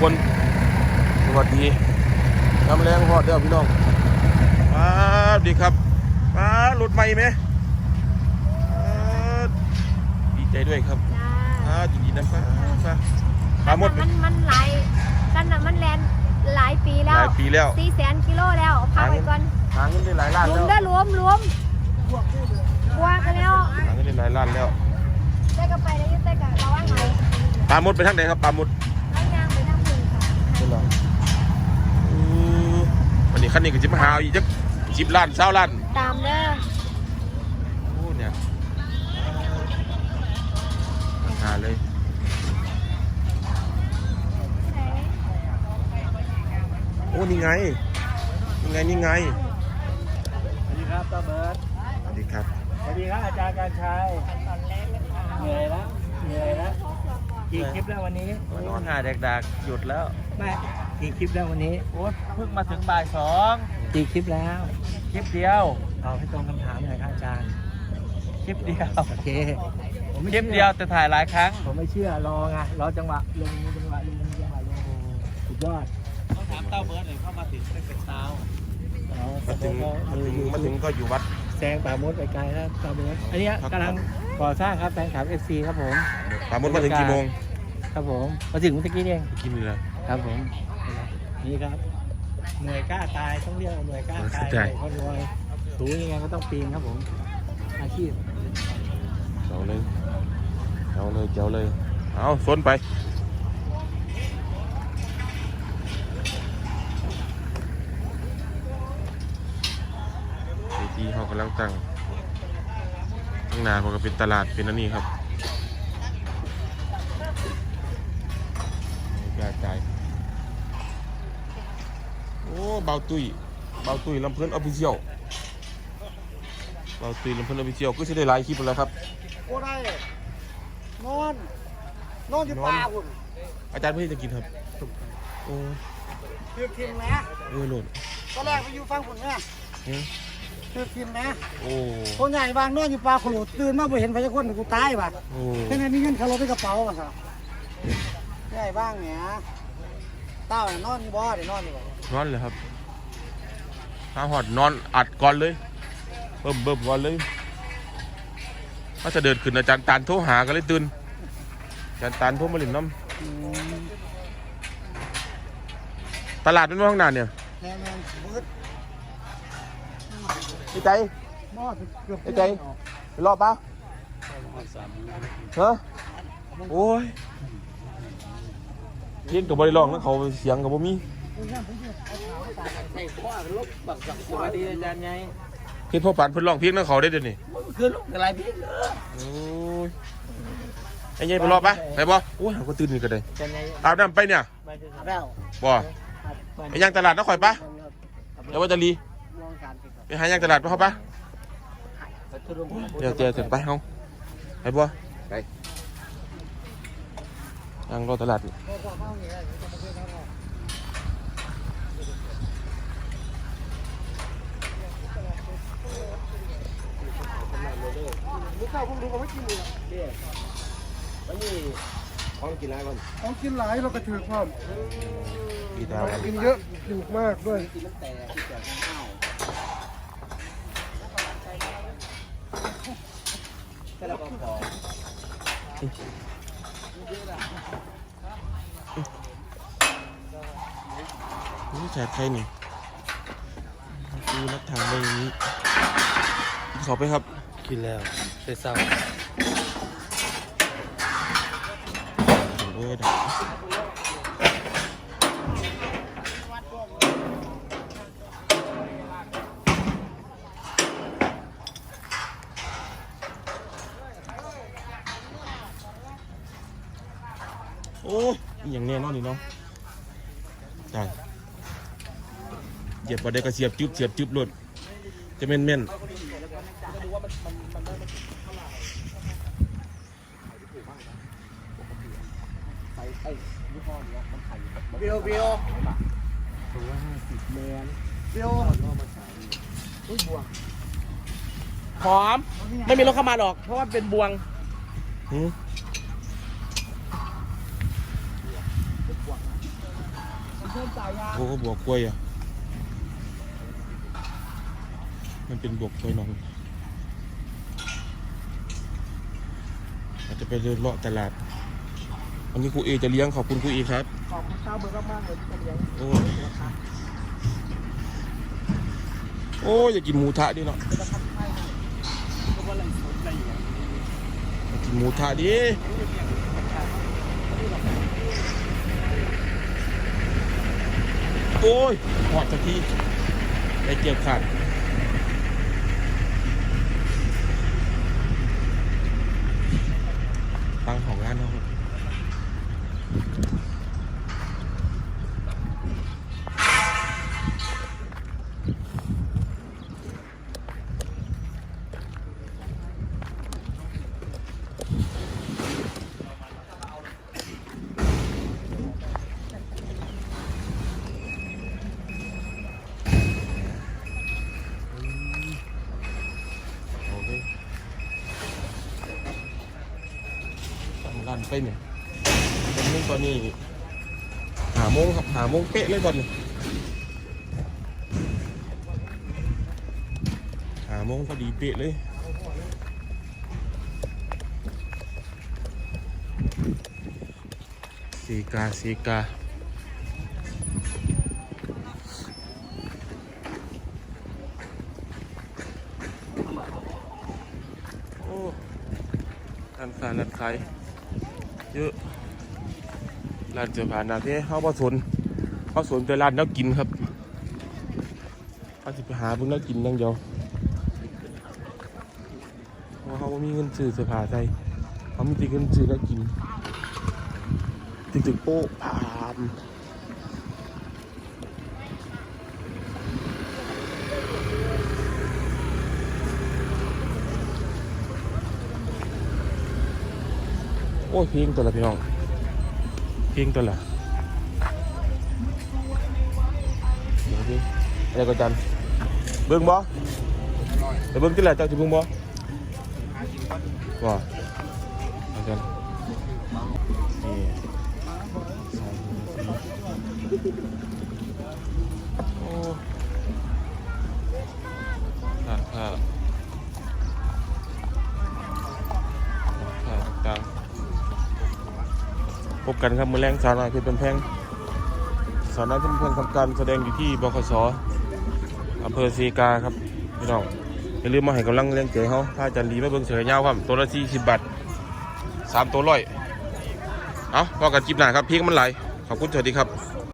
คน สวัสดีน้ำแรงพอดเด้อพี่น้องมาดีครับมารถใหม่ไหมอ่ดีใจด้วยครับจ้าอ่าจริงๆนะป้าป้าปลาหมดมันมันหลายกันนะมันแลนหลายปีแล้วหลายปีแล้วสี่แสนกิโลแล้วพักไว้ก่อนหาเงินได้หลายล้านแล้มวได้รวมรวมบวกกันแล้วหาเงินได้หลายล้านแล้วได้ก็ไปแล้ยึดได้ก็ระวังไหนปลาหมดไปทางไหนครับปลาหมด ค่ะนี่เหรออือวันนี้คันนี้ก็จะมาหาอีกจักสิบล้านเศร้าล้านตามเด้อโอ้เนี่ยราคาเลยโอ้นี่ไงนี่ไงนี่ไงสวัสดีครับตาเบิร์ดสวัสดีครับสวัสดีครับอาจารย์การชัยเหนื่อยแล้วเหนื่อยแล้วกี่คลิปแล้ววันนี้มานอนหาเด็กๆหยุดแล้ว ไม่กี่คลิปแล้ววันนี้โอ้เพิ่งมาถึงบ่ายสองกี่คลิปแล้วคลิปเดียวเอาให้ตรงคำถามหน่อยครับอาจารย์คลิปเดียวโอเคผมไม่คลิปเดียวแต่ถ่ายหลายครั้ง ผมไม่เชื่อรอไงรอจังหวะลงจังหวะลงจังหวะลงสุดยอดต้องถามเต้าเบิร์ดเลยเข้ามาถึงไม่เป็นเต้าอ๋อมาถึงก็มาถึงอยู่มาถึงก็อยู่วัดแซงป่ามดไปไกลแล้วตาเบิร์ดอันเนี้ยครับกำลังก่อสร้างครับแฟนคลับเอฟซีครับผมปลาหมดมาถึงกี่โมงครับผมมาถึงเมื่อกี้นี่เองกินเลย ครับผม นี่ครับหน่วยกล้าตายต้องเรียกว่าหน่วยกล้าตายใช่หน่วยคนรวยสูงยังไงก็ต้องปีนครับผม อาชีพเจ้าเลยเจ้าเลยเจ้าเลย เอาสนไปเวทีเขากำลังตั้งข้างหน้าเขาก็เป็นตลาดเป็นอันนี้ครับกระจายโอ้ เบาตุยเบาตุยลำเพิ่นออฟฟิเชียลเบาตุยลำเพิ่นออฟฟิเชียลก็จะได้หลายคลิปแล้วครับโอ้ได้นอนนอนอยู่ป่าคุณอาจารย์เพื่อจะกินครับโอ้คือทีมนะเออโหลดตอนแรกไปอยู่ฟังผลเนี่ยเฮ้ยคือทีมนะโอ้คนใหญ่บางนอนอยู่ป่าขลุตื่นมาไปเห็นพญาคนกูตายว่ะโอ้แค่นั้นมีเงินคารถในกระเป๋าว่ะครับใหญ่บ้างเนี่ยเต้าน่ะนอนอยู่บ่เดี๋ยวนอนอยู่บ่ นอนเลยครับข้าหอดนอนอัดก่อนเลยเบิ่มเบิ่มก่อนเลยถ้าจะเดินขึ้นอาจารย์ตานโทรหากันเลยตื่นอาจารย์ตานโทรมาเล่นน้อืมำตลาดเป็นว่าข้างหน้าเนี่ยแน่นอนมืดไอ้ใจหม้อเกือบไอ้ใจไปรอบปะฮะโอ้ยเพียงกับบริลองแล้วเขาเสียงกับบ่มี ใส่ข้อลบบักสักสวัสดีอาจารย์ไงเพียงพ่อปานเพิ่นร้องเพียงนั่นเขาได้เดี๋ยวนี้คือลูกอะไรพี่โอ้ยไอ้ยัยไปรอบปะไปบ่โอ้ยหาก็ตื่นนี่ก็ได้อาจารย์ไงอาบน้ำไปเนี่ยไปเถอะครับแล้วบ่ไปย่างตลาดนะข่อยปะเดี๋ยวว่าจะรีลองการติดต่อไปหาย่างตลาดปะเขาปะไปทุรงเดี๋ยวเจอถึงไปเฮาไปบ่ไปย่างรอตลาดนี่ พอพอเข้าอย่างเงี้ยจะมาเพื่อนเขาหรอกลูกข้าวพวกรู้ก็ไม่กินเลยวันนี้ของกินอะไรก่อนของกินหลายเราก็ถือความพี่ดาวกินเยอะถูกมากด้วยกินน้ำแต่ที่เกิดข้าวก็แล้วก็พอนี่แฉใครนี่ดูนักทางไปอย่างนี้ขอไปครับ กินแล้วไปเศร้าเออดโอ้ยอย่างแน่นอนนี่เนาะได้เหยียบบ่ได้ก็เสียบจึ๊บเสียบจึ๊บหลดจะแม่นแม่น เบียวเบียวเบียวหอม ไม่มีรถเข้ามาหรอก เพราะว่าเป็นบวงหืมโอ้บวกกล้วยอะ มันเป็นบวกกล้วยน้องอาจจะไปเดินเลาะตลาด อันนี้ครูเอจะเลี้ยงขอบคุณครูเอครับ ขอบคุณข้าวเบอร์มากๆเลยที่เลี้ยงโอ้ยโอ้ยอยากกินหมูทะดิเนาะอยากกินหมูทะดิโอ้ยหอดสักทีได้เกี่ยวขาดตั้งของงานเนาะครับ โอเค ทำงานไปเนี่ยตอนนี้ตอนนี้หาโมงครับหาโมงเป๊ะเลยตอนนี้หาโมงพอดีเป๊ะเลยสีกาสีกาโอ้ร้านค้าร้านขาย เยอะร้านเสื้อผ้าหนาเท่เขาบ่สนเขาสนแต่ร้านนักกินครับเขาจะไปหาเพิ่งนักกินอย่งเดียวเพราะเขาบ่มีเงินซื้อเสื้อผ้าใส่เขามีแต่เงินซื้อนักกินตึกตึกโป๊ะพาม โอ้ยเพลงตัวละพี่น้องเพลงตัวละเดี๋ยวพี่อะไรก็จันเบิ่งบ่แต่เบิ่งที่ไหนเจ้าจะเบิ่งบ่บ่อาจารย์นี่ พบกันครับมือแรงสาวน้อยเพชรเป็นแพงสาวน้อยเพชรเป็นแพงทำการแสดงอยู่ที่บขสอำเภอซีกาครับพี่น้องอย่าลืมมาให้กำลังแรงใจเขาถ้าจันดีมาเบิ่งเสือยาวครับตัวละสี่สิบบาทสามตัวร้อยเอาพอกันจิบหนาครับพีกมันไหลขอบคุณสวัสดีครับ